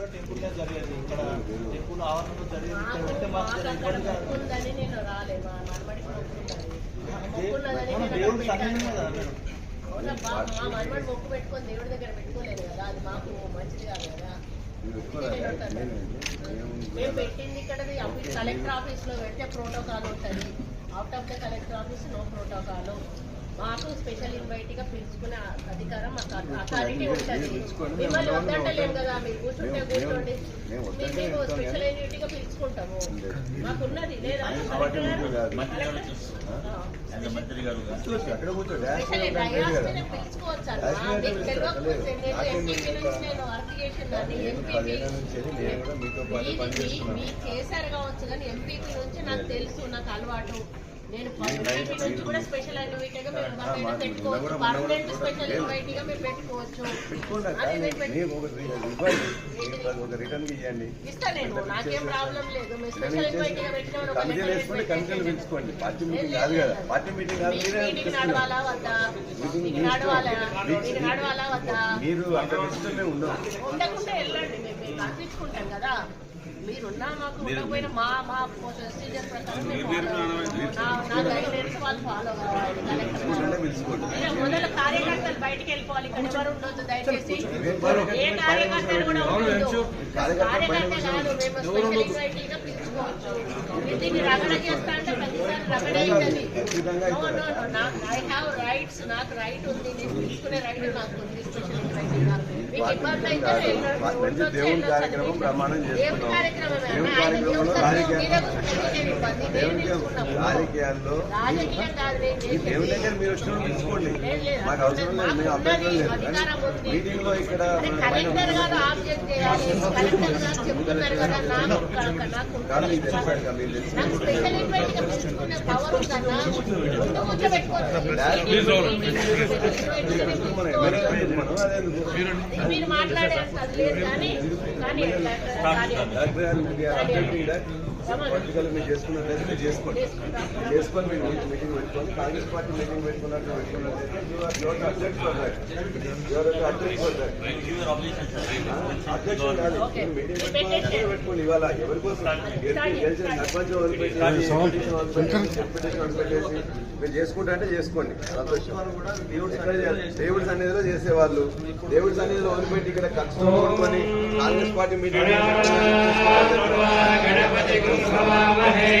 కూడా టెంపుల్ జరిగేది. ఇక్కడ టెంపుల్ ఆవరణలో జరిగేది. ఇక్కడ పెడితే మాకు దేవుడు. కదా మా మొక్కు పెట్టుకొని దేవుడి దగ్గర పెట్టుకోలేదు కదా. అది మాకు మంచిది కాదు కదా. మేము పెట్టింది ఇక్కడ కలెక్టర్ ఆఫీస్లో పెడితే ప్రోటోకాల్ ఉంటుంది. Out of the collector office no protocol మాకు స్పెషల్ ఇన్వైట్గా పిలుచుకునే అధికారం మాకు అథారిటీ ఉంటుంది. మిమ్మల్ని వద్దంటలేం కదా మీరు కూర్చుంటే కూర్చోండి. మేము స్పెషల్ ఇన్వైట్గా పిలుచుకుంటాము. మాకున్నది లేదా. కేసీఆర్ కావచ్చు కానీ ఎంపీపీ నుంచి నాకు తెలుసు నాకు అలవాటు. నేను ఎంపీపీ నుంచి కూడా స్పెషల్ ఇన్వైట్గా మీరు పెట్టుకోవచ్చు. పర్మనెంట్ స్పెషల్ ఇన్వైట్గా మీరు పెట్టుకోవచ్చు అది మీరు పెట్టు- ఒక రిటర్న్ ఇవ్వండి. ఇస్తా నేను. నాకేం ప్రాబ్లం లేదు. మీరు స్పెషల్ ఇన్వైట్గా పెట్టిన కమిటీ వేసుకుంటే కమిటీలు పిలుచుకోండి. పార్టీ మీటింగ్ కాదు కదా. పార్టీ మీటింగ్ కాదు మీరే మీటింగ్ నడవాలా వద్దా? మీకు నడవాలా? మీకు నడవాలా వద్దా? మీరు అక్కడ ఉండకుండా వెళ్ళండి. మేము కదా. మీరున్నా మాకు ఉండకపోయినా మా మా ప్రొసీజర్ ప్రకారం. నా- గైడెన్స్ వాళ్ళు ఫాలో కావాలి మొదలు కార్యకర్తలు బయటికి వెళ్ళిపోవాలి. ఇక్కడ ఎవరు ఉండొద్దు దయచేసి. ఏ కార్యకర్తలు కూడా ఉండొద్దు. కార్యకర్త కాదు. మేము స్పెషల్ పిలుచుకోవచ్చు. చేస్తా అంటే నాకు రైట్ ఉంది నేను తీసుకునే రైట్ నాకు ఉంది. మంచి దేవుని కార్యక్రమం ప్రమాణం దేవుని చేసుకున్నాం కార్యక్రమమే. దేవుని ఆయన కార్యక్రమంలో దేవుని రాజకీయ మీద కూర్చొని ఇబ్బంది. నేను దేవునికి తీసుకున్నాము. రాజకీయాల్లో. దేవుని దగ్గర మీరు వచ్చిన లేదు. మాకు అవసరం లేదు మేము అభ్యంతరం లేదు. మీటింగ్లో ఇక్కడ కాదు మీకు కదా మీరు తెలుసు నాకు స్పెషల్ ఇన్వైట్ గా పిలుచుకునే పవర్ ఉందన్నా ముందు ముందు పెట్టుకోవచ్చు మనం ఎమ్మెల్యే మనం అదే మీరు మాట్లాడే అంత అది లేదు కానీ కానీ కానీ డాక్టర్ గారు మీరు అభ్యర్థి ఈడ పొలిటికల్ మీరు చేసుకున్నట్లయితే మీరు చేసుకోండి చేసుకొని మీరు మీటింగ్ పెట్టుకొని కాంగ్రెస్ పార్టీ మీటింగ్ పెట్టుకున్నట్టు పెట్టుకున్నట్లయితే యువర్ అధ్యక్షుడు యువర్ అధ్యక్షుడు అధ్యక్షుడు కాదు Okay. మీటింగ్ పెట్టుకున్నట్టు పెట్టుకోండి ఇవాళ ఎవరి కోసం గెలిచి- గెలిచిన సర్పంచ్ వదిలిపెట్టేసి మీరు చేసుకుంటా అంటే చేసుకోండి. సంతోషం. దేవుడి సన్నిధిలో చేసేవాళ్ళు. దేవుడి సన్నిధిలో వదిలిపెట్టి ఇక్కడ కష్టం కొనుక్కొని కాంగ్రెస్ పార్టీ మీటింగ్ గణపతి గుంభవామహే